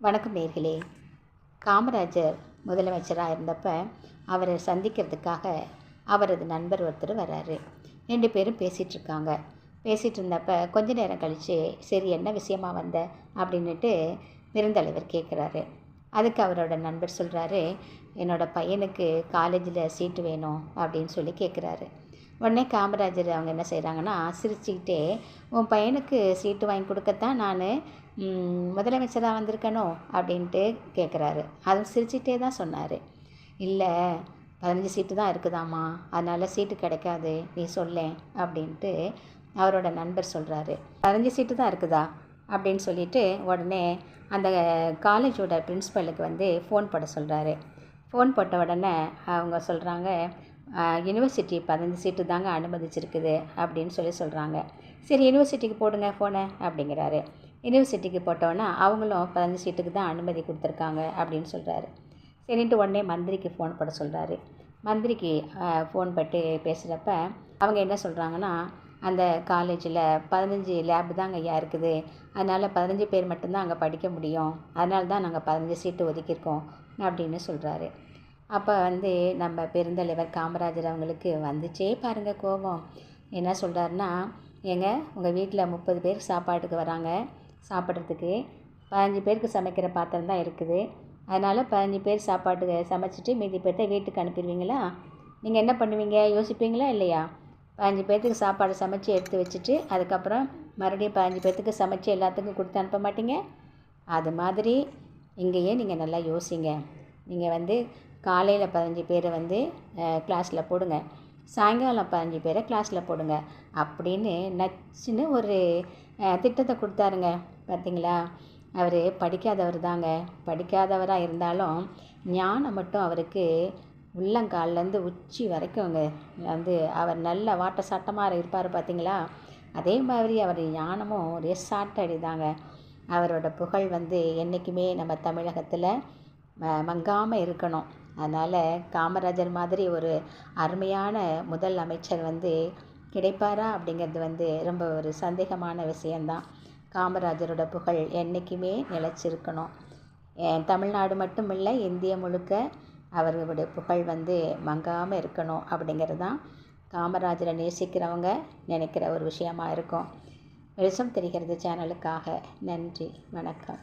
வணக்கம் நேர்களே. காமராஜர் முதலமைச்சராக இருந்தப்ப அவரை சந்திக்கிறதுக்காக அவரது நண்பர் ஒருத்தர் வர்றாரு ரெண்டு பேரும் பேசிகிட்ருக்காங்க பேசிகிட்டு இருந்தப்ப கொஞ்ச நேரம் கழித்து சரி என்ன விஷயமா வந்த? அப்படின்னுட்டு பெருந்தலைவர் கேட்குறாரு அதுக்கு அவரோட நண்பர் சொல்கிறாரு என்னோடய பையனுக்கு காலேஜில் சீட்டு வேணும் அப்படின்னு சொல்லி கேட்குறாரு உடனே காமராஜர் அவங்க என்ன செய்கிறாங்கன்னா சிரிச்சுக்கிட்டே உன் பையனுக்கு சீட்டு வாங்கி கொடுக்கத்தான் நான் முதலமைச்சராக வந்திருக்கணும் அப்படின்ட்டு கேட்குறாரு அதுவும் சிரிச்சுக்கிட்டே தான் சொன்னார். இல்லை பதினஞ்சு சீட்டு தான் இருக்குதாம்மா. அதனால் சீட்டு கிடைக்காது. நீ சொல்லேன் அப்படின்ட்டு அவரோட நண்பர் சொல்கிறாரு பதினஞ்சு சீட்டு தான் இருக்குதா? அப்படின்னு சொல்லிட்டு உடனே அந்த காலேஜோட பிரின்ஸ்பலுக்கு வந்து ஃபோன் போட சொல்கிறாரு ஃபோன் போட்ட உடனே அவங்க சொல்கிறாங்க யூனிவர்சிட்டி பதினஞ்சு சீட்டு தாங்க அனுமதிச்சிருக்குது அப்படின்னு சொல்லி சொல்கிறாங்க சரி யூனிவர்சிட்டிக்கு போடுங்க ஃபோனை அப்படிங்கிறாரு. யூனிவர்சிட்டிக்கு போட்டோன்னா அவங்களும் பதினஞ்சு சீட்டுக்கு தான் அனுமதி கொடுத்துருக்காங்க அப்படின்னு சொல்கிறாரு சரின்ட்டு உடனே மந்திரிக்கு ஃபோன் போட சொல்கிறாரு மந்திரிக்கு ஃபோன் பட்டு பேசுகிறப்ப அவங்க என்ன சொல்கிறாங்கன்னா அந்த காலேஜில் பதினஞ்சு லேப் தாங்க ஐயா இருக்குது. அதனால் பதினஞ்சு பேர் மட்டும்தான் அங்கே படிக்க முடியும். அதனால தான் நாங்கள் பதினஞ்சு சீட்டு ஒதுக்கியிருக்கோம் அப்படின்னு சொல்கிறாரு அப்போ வந்து நம்ம பெருந்தலைவர் காமராஜர் அவங்களுக்கு வந்துச்சே பாருங்கள் கோபம். என்ன சொல்கிறாருன்னா ஏங்க உங்கள் வீட்டில் முப்பது பேர் சாப்பாட்டுக்கு வராங்க. சாப்பிட்றதுக்கு பதினஞ்சு பேருக்கு சமைக்கிற பாத்திரம் தான் இருக்குது. அதனால் பதினஞ்சு பேர் சாப்பாட்டுக்கு சமைச்சிட்டு மீதி பேர்த்த வீட்டுக்கு அனுப்பிடுவீங்களா? நீங்கள் என்ன பண்ணுவீங்க? யோசிப்பீங்களா இல்லையா? பதினஞ்சு பேர்த்துக்கு சாப்பாடு சமைச்சு எடுத்து வச்சுட்டு அதுக்கப்புறம் மறுபடியும் பதினஞ்சு பேர்த்துக்கு சமைச்சு எல்லாத்துக்கும் கொடுத்து அனுப்ப மாட்டீங்க? அது மாதிரி இங்கேயே நீங்கள் நல்லா யோசிங்க. நீங்கள் வந்து காலையில் பதினஞ்சு பேரை வந்து கிளாஸில் போடுங்க. சாயங்காலம் பதினஞ்சு பேரை கிளாஸில் போடுங்க. அப்படின்னு நச்சுன்னு ஒரு திட்டத்தை கொடுத்தாருங்க. பார்த்தீங்களா அவர் படிக்காதவர் தாங்க. படிக்காதவராக இருந்தாலும் ஞானம் மட்டும் அவருக்கு உள்ளங்கால்லேருந்து உச்சி வரைக்கும்ங்க. வந்து அவர் நல்ல வாட்ட சாட்டமாக இருப்பார் பார்த்தீங்களா அதே மாதிரி அவர் ஞானமும் ஒரே சாட்டடி தாங்க. அவரோட புகழ் வந்து என்றைக்குமே நம்ம தமிழகத்தில் மங்காமல் இருக்கணும். அதனால் காமராஜர் மாதிரி ஒரு அருமையான முதல் அமைச்சர் வந்து கிடைப்பாரா அப்படிங்கிறது வந்து ரொம்ப ஒரு சந்தேகமான விஷயந்தான் காமராஜரோட புகழ் என்றைக்குமே நிலச்சிருக்கணும். தமிழ்நாடு மட்டும் இல்லை இந்திய முழுக்க அவர்களுடைய புகழ் வந்து மங்காமல் இருக்கணும் அப்படிங்கிறது தான் காமராஜரை நேசிக்கிறவங்க நினைக்கிற ஒரு விஷயமா இருக்கும். வெளிச்சம் தெரிகிறது சேனலுக்காக நன்றி வணக்கம்.